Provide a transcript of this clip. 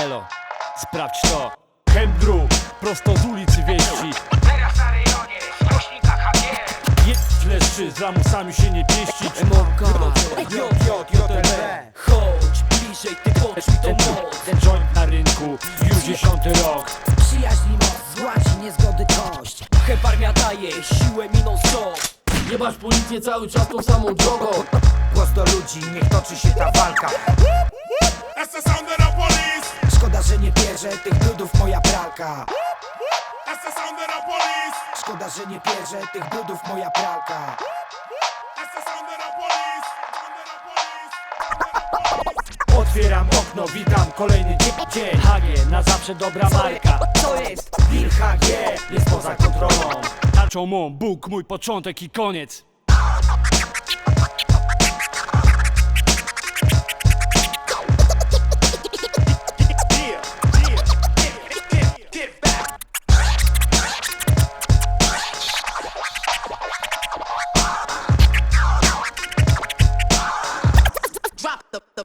Elo, sprawdź to. Chemdru, prosto z ulicy wieści. Teraz na rejonie, głośnika HG Je fleszczy, z lamusami się nie pieścić Moka, JJJLB Chodź bliżej, ty poczuj tą moc Ten joint na rynku, już dziesiąty rok. Przyjaźni moc, zgładzi niezgody kość. Hebarmia daje siłę miną stop Nie masz policję cały czas tą samą drogą. Głos do ludzi, niech toczy się ta walka. That's the sound bierze tych brudów moja pralka. Szkoda, że nie bierze tych brudów moja pralka. Otwieram okno, witam kolejny dzie- dzień. HG, na zawsze dobra marka. Co jest? Wir HG jest poza kontrolą. Tarczą mą, Bóg mój początek i koniec the, the